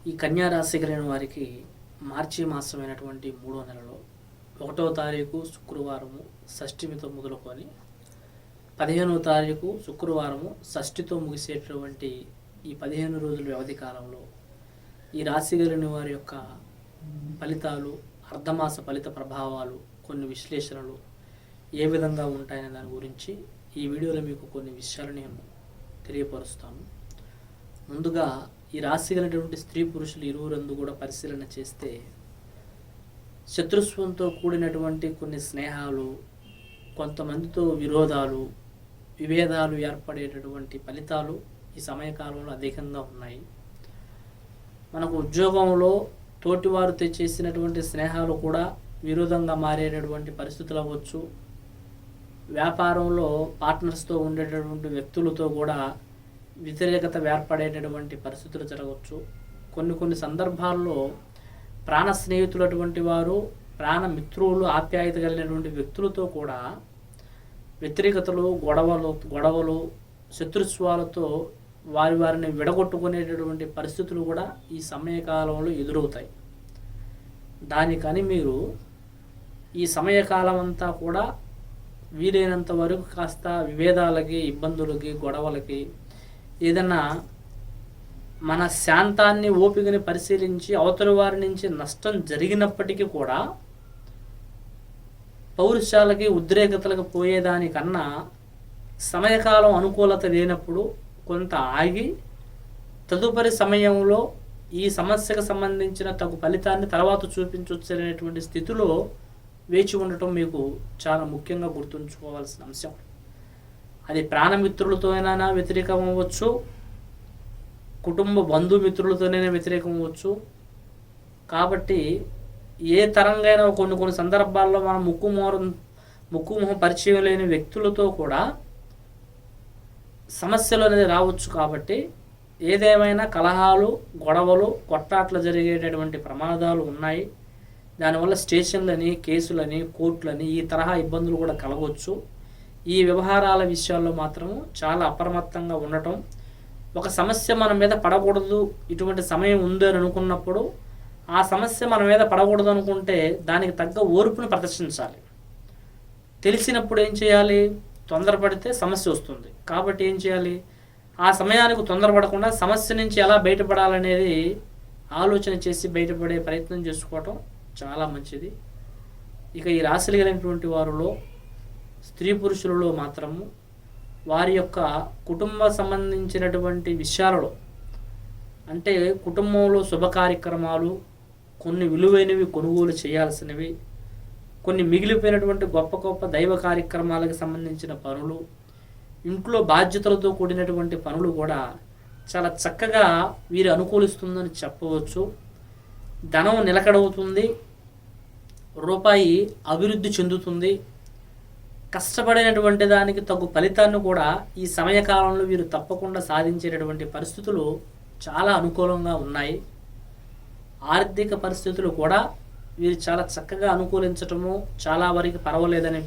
ఈ కన్యా రాశి కలిగిన వారికి మార్చి మాసమైనటువంటి మూడో నెలలో ఒకటో తారీఖు శుక్రవారము షష్ఠిమితో మొదలుకొని పదిహేనవ తారీఖు శుక్రవారము షష్ఠితో ముగిసేటటువంటి ఈ పదిహేను రోజుల వ్యవధి కాలంలో ఈ రాశి కలిగిన వారి యొక్క ఫలితాలు అర్ధమాస ఫలిత ప్రభావాలు కొన్ని విశ్లేషణలు ఏ విధంగా ఉంటాయనే దాని గురించి ఈ వీడియోలో మీకు కొన్ని విషయాలు నేను తెలియపరుస్తాను. ముందుగా ఈ రాశి కలిగినటువంటి స్త్రీ పురుషులు ఇరువురందు కూడా పరిశీలన చేస్తే శత్రుత్వంతో కూడినటువంటి కొన్ని స్నేహాలు కొంతమందితో విరోధాలు విభేదాలు ఏర్పడేటటువంటి ఫలితాలు ఈ సమయకాలంలో అధికంగా ఉన్నాయి. మనకు ఉద్యోగంలో తోటివారు తెచ్చేసినటువంటి స్నేహాలు కూడా విరోధంగా మారేటటువంటి పరిస్థితులు అవ్వచ్చు. వ్యాపారంలో పార్ట్నర్స్తో ఉండేటటువంటి వ్యక్తులతో కూడా వ్యతిరేకత ఏర్పడేటటువంటి పరిస్థితులు జరగవచ్చు. కొన్ని కొన్ని సందర్భాల్లో ప్రాణ స్నేహితులటువంటి వారు ప్రాణ మిత్రులు ఆప్యాయత కలిగినటువంటి వ్యక్తులతో కూడా వ్యతిరేకతలు గొడవలు గొడవలు శత్రుత్వాలతో వారి వారిని విడగొట్టుకునేటటువంటి పరిస్థితులు కూడా ఈ సమయకాలంలో ఎదురవుతాయి. దానికని మీరు ఈ సమయకాలం అంతా కూడా వీలైనంత వరకు కాస్త విభేదాలకి ఇబ్బందులకి గొడవలకి ఏదన్నా మన శాంతాన్ని ఓపికని పరిశీలించి అవతలి వారి నుంచి నష్టం జరిగినప్పటికీ కూడా పౌరుషాలకి ఉద్రేకతలకు పోయేదానికన్నా సమయకాలం అనుకూలత లేనప్పుడు కొంత ఆగి తదుపరి సమయంలో ఈ సమస్యకు సంబంధించిన తగు ఫలితాన్ని తర్వాత చూపించవచ్చు అనేటువంటి స్థితిలో వేచి ఉండటం మీకు చాలా ముఖ్యంగా గుర్తుంచుకోవాల్సిన అంశం. అది ప్రాణమిత్రులతోనైనా వ్యతిరేకం అవ్వచ్చు కుటుంబ బంధుమిత్రులతోనైనా వ్యతిరేకం అవ్వచ్చు కాబట్టి ఏ తరంగైనా కొన్ని కొన్ని సందర్భాల్లో మనం ముక్కు మోరం ముక్కు మొహం పరిచయం లేని వ్యక్తులతో కూడా సమస్యలు అనేది రావచ్చు కాబట్టి ఏదేమైనా కలహాలు గొడవలు కొట్టాట్లు జరిగేటటువంటి ప్రమాదాలు ఉన్నాయి. దానివల్ల స్టేషన్లని కేసులని కోర్టులని ఈ తరహా ఇబ్బందులు కూడా కలగవచ్చు. ఈ వ్యవహారాల విషయాల్లో మాత్రము చాలా అప్రమత్తంగా ఉండటం ఒక సమస్య మన మీద పడకూడదు ఇటువంటి సమయం ఉంది అని అనుకున్నప్పుడు ఆ సమస్య మన మీద పడకూడదు అనుకుంటే దానికి తగ్గ ఓర్పును ప్రదర్శించాలి. తెలిసినప్పుడు ఏం చేయాలి? తొందరపడితే సమస్య వస్తుంది. కాబట్టి ఏం చేయాలి? ఆ సమయానికి తొందరపడకుండా సమస్య నుంచి ఎలా బయటపడాలనేది ఆలోచన చేసి బయటపడే ప్రయత్నం చేసుకోవటం చాలా మంచిది. ఇక ఈ రాశులు కలిగినటువంటి వారిలో స్త్రీ పురుషులలో మాత్రము వారి యొక్క కుటుంబ సంబంధించినటువంటి విషయాలలో అంటే కుటుంబంలో శుభ కార్యక్రమాలు కొన్ని విలువైనవి కొనుగోలు చేయాల్సినవి కొన్ని మిగిలిపోయినటువంటి గొప్ప గొప్ప దైవ కార్యక్రమాలకు సంబంధించిన పనులు ఇంట్లో బాధ్యతలతో కూడినటువంటి పనులు కూడా చాలా చక్కగా వీరు అనుకూలిస్తుందని చెప్పవచ్చు. ధనం నిలకడవుతుంది రూపాయి అభివృద్ధి చెందుతుంది కష్టపడినటువంటి దానికి తగు ఫలితాన్ని కూడా ఈ సమయకాలంలో వీరు తప్పకుండా సాధించేటటువంటి పరిస్థితులు చాలా అనుకూలంగా ఉన్నాయి. ఆర్థిక పరిస్థితులు కూడా వీరు చాలా చక్కగా అనుకూలించటము చాలా వరకు పర్వాలేదని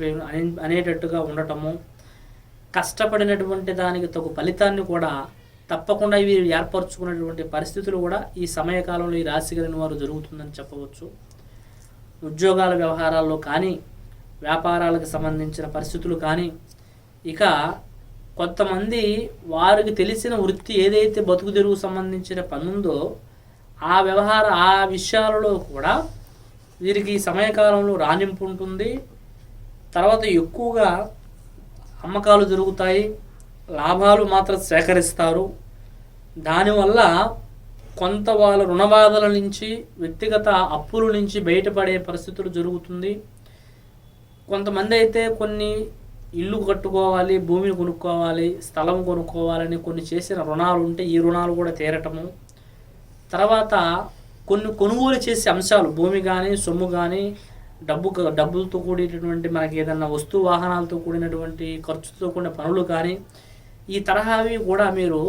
అనేటట్టుగా ఉండటము కష్టపడినటువంటి దానికి తగు ఫలితాన్ని కూడా తప్పకుండా వీరు ఏర్పరచుకున్నటువంటి పరిస్థితులు కూడా ఈ సమయకాలంలో ఈ రాశి కలిగిన వారు జరుగుతుందని చెప్పవచ్చు. ఉద్యోగాల వ్యవహారాల్లో కానీ వ్యాపారాలకు సంబంధించిన పరిస్థితులు కానీ ఇక కొంతమంది వారికి తెలిసిన వృత్తి ఏదైతే బతుకు తెరువు సంబంధించిన పని ఉందో ఆ వ్యవహార ఆ విషయాలలో కూడా వీరికి సమయకాలంలో రాణింపు ఉంటుంది. తర్వాత ఎక్కువగా అమ్మకాలు జరుగుతాయి లాభాలు మాత్రం సేకరిస్తారు. దానివల్ల కొంత వాళ్ళ రుణబాధల నుంచి వ్యక్తిగత అప్పుల నుంచి బయటపడే పరిస్థితులు జరుగుతుంది. కొంతమంది అయితే కొన్ని ఇల్లు కట్టుకోవాలి భూమిని కొనుక్కోవాలి స్థలం కొనుక్కోవాలని కొన్ని చేసిన రుణాలు ఉంటే ఈ రుణాలు కూడా తీరటము. తర్వాత కొన్ని కొనుగోలు చేసే అంశాలు భూమి కానీ సొమ్ము కానీ డబ్బు డబ్బులతో కూడినటువంటి మనకి ఏదన్నా వస్తు వాహనాలతో కూడినటువంటి ఖర్చుతో కూడిన పనులు కానీ ఈ తరహావి కూడా మీరు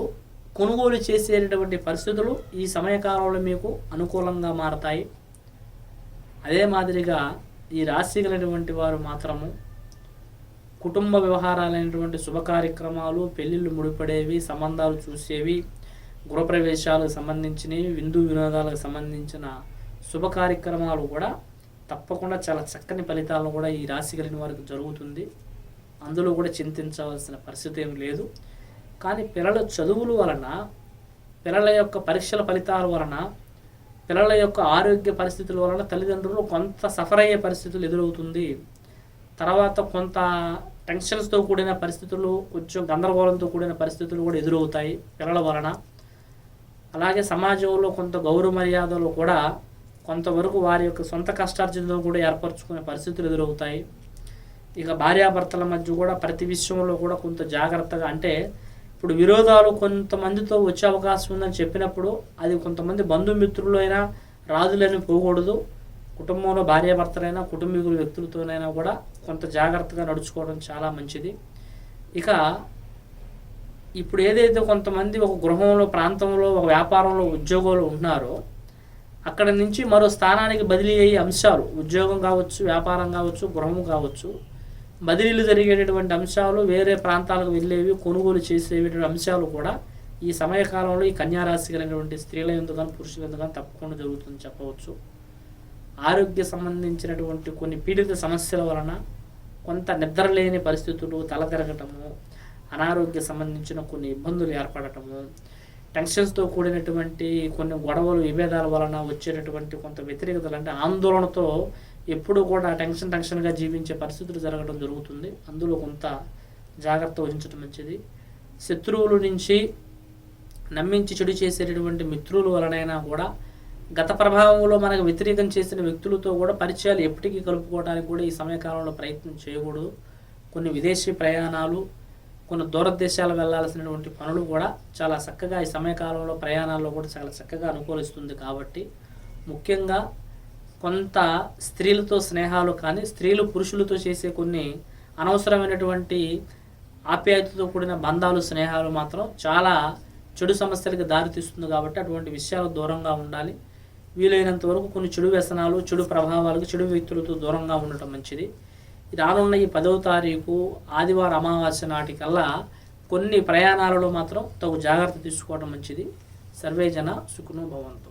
కొనుగోలు చేసేటటువంటి పరిస్థితులు ఈ సమయకాలంలో మీకు అనుకూలంగా మారతాయి. అదే మాదిరిగా ఈ రాశి కలిగినటువంటి వారు మాత్రము కుటుంబ వ్యవహారాలైనటువంటి శుభ కార్యక్రమాలు పెళ్ళిళ్ళు ముడిపడేవి సంబంధాలు చూసేవి గృహప్రవేశాలకు సంబంధించినవి విందు వినోదాలకు సంబంధించిన శుభ కార్యక్రమాలు కూడా తప్పకుండా చాలా చక్కని ఫలితాలను కూడా ఈ రాశి కలిగిన వారికి జరుగుతుంది. అందులో కూడా చింతించవలసిన పరిస్థితి ఏం లేదు. కానీ పిల్లల చదువుల వలన పిల్లల యొక్క పరీక్షల ఫలితాల వలన పిల్లల యొక్క ఆరోగ్య పరిస్థితుల వలన తల్లిదండ్రులు కొంత సఫర్ అయ్యే పరిస్థితులు ఎదురవుతుంది. తర్వాత కొంత టెన్షన్స్తో కూడిన పరిస్థితులు కొంచెం గందరగోళంతో కూడిన పరిస్థితులు కూడా ఎదురవుతాయి పిల్లల వలన. అలాగే సమాజంలో కొంత గౌరవ మర్యాదలు కూడా కొంతవరకు వారి యొక్క సొంత కష్టార్జనతో కూడా ఏర్పరచుకునే పరిస్థితులు ఎదురవుతాయి. ఇక భార్యాభర్తల మధ్య కూడా ప్రతి విషయంలో కూడా కొంత జాగ్రత్తగా అంటే ఇప్పుడు విరోధాలు కొంతమందితో వచ్చే అవకాశం ఉందని చెప్పినప్పుడు అది కొంతమంది బంధుమిత్రులైనా అయినా రాజులని పోకూడదు. కుటుంబంలో భార్యాభర్తలైనా కుటుంబీకుల వ్యక్తులతోనైనా కూడా కొంత జాగ్రత్తగా నడుచుకోవడం చాలా మంచిది. ఇక ఇప్పుడు ఏదైతే కొంతమంది ఒక గృహంలో ప్రాంతంలో ఒక వ్యాపారంలో ఉద్యోగాలు ఉంటున్నారో అక్కడ నుంచి మరో స్థానానికి బదిలీ అయ్యే అంశాలు ఉద్యోగం కావచ్చు వ్యాపారం కావచ్చు గృహం కావచ్చు బదిలీలు జరిగేటటువంటి అంశాలు వేరే ప్రాంతాలకు వెళ్ళేవి కొనుగోలు చేసేటువంటి అంశాలు కూడా ఈ సమయకాలంలో ఈ కన్యారాశి కలిగినటువంటి స్త్రీల ఎందుకని కానీ పురుషుల తప్పకుండా జరుగుతుంది చెప్పవచ్చు. ఆరోగ్య సంబంధించినటువంటి కొన్ని పీడిత సమస్యల వలన కొంత నిద్ర లేని పరిస్థితులు తల తిరగటము అనారోగ్య సంబంధించిన కొన్ని ఇబ్బందులు ఏర్పడటము టెన్షన్స్తో కూడినటువంటి కొన్ని గొడవలు విభేదాల వలన వచ్చేటటువంటి కొంత వ్యతిరేకతలు అంటే ఆందోళనతో ఎప్పుడు కూడా టెన్షన్ టెన్షన్గా జీవించే పరిస్థితులు జరగడం జరుగుతుంది. అందులో కొంత జాగ్రత్త వహించడం మంచిది. శత్రువుల నుంచి నమ్మించి చెడు చేసేటటువంటి మిత్రుల వలనైనా కూడా గత ప్రభావంలో మనకు వ్యతిరేకం చేసిన వ్యక్తులతో కూడా పరిచయాలు ఎప్పటికీ కలుపుకోవడానికి కూడా ఈ సమయకాలంలో ప్రయత్నం చేయకూడదు. కొన్ని విదేశీ ప్రయాణాలు కొన్ని దూరదేశాలు వెళ్ళాల్సినటువంటి పనులు కూడా చాలా చక్కగా ఈ సమయకాలంలో ప్రయాణాల్లో కూడా చాలా చక్కగా అనుకూలిస్తుంది కాబట్టి ముఖ్యంగా కొంత స్త్రీలతో స్నేహాలు కానీ స్త్రీలు పురుషులతో చేసే కొన్ని అనవసరమైనటువంటి ఆప్యాయతతో కూడిన బంధాలు స్నేహాలు మాత్రం చాలా చెడు సమస్యలకు దారితీస్తుంది కాబట్టి అటువంటి విషయాలు దూరంగా ఉండాలి. వీలైనంత వరకు కొన్ని చెడు వ్యసనాలు చెడు ప్రభావాలకు చెడు వ్యక్తులతో దూరంగా ఉండటం మంచిది. రానున్న ఈ పదవ తారీఖు ఆదివారం అమావాస్య నాటికల్లా కొన్ని ప్రయాణాలలో మాత్రం తగు జాగ్రత్త తీసుకోవడం మంచిది. సర్వేజన సుఖను భవంతు.